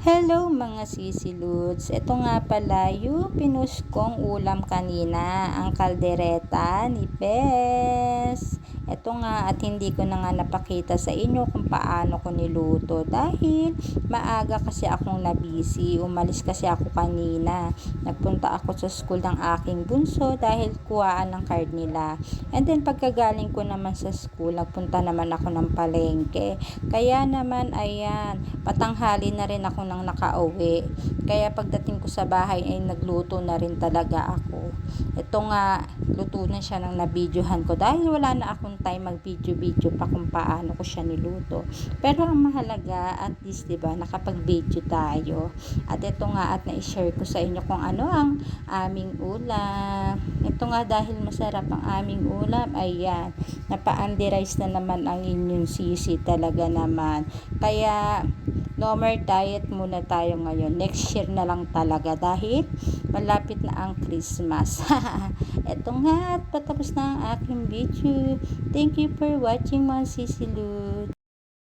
Hello mga sisiluds. Ito nga pala yung pinus kong ulam kanina, ang kaldereta ni Pes. Ito nga at hindi ko na nga napakita sa inyo kung paano ko niluto dahil maaga kasi akong nabisi. Umalis kasi ako kanina. Nagpunta ako sa school ng aking bunso dahil kuhaan ng card nila. And then pagkagaling ko naman sa school, nagpunta naman ako ng palengke. Kaya naman ayan, patanghali na rin ako nang nakauwi. Kaya pagdating ko sa bahay ay nagluto na rin talaga ako. Ito nga, luto na siya ng nabidyohan ko dahil wala na akong time mag-video-video pa kung paano ko siya niluto. Pero ang mahalaga, at least, di ba, nakapag-video tayo. At ito nga, at na-share ko sa inyo kung ano ang aming ulam. Ito nga, dahil masarap ang aming ulam, ayan, napa-andy rice na naman ang inyong sisi talaga naman. Kaya, no more diet muna tayo ngayon. Next year na lang talaga dahil malapit na ang Christmas. Ito nga at patapos na ang aking video. Thank you for watching mga sisilud.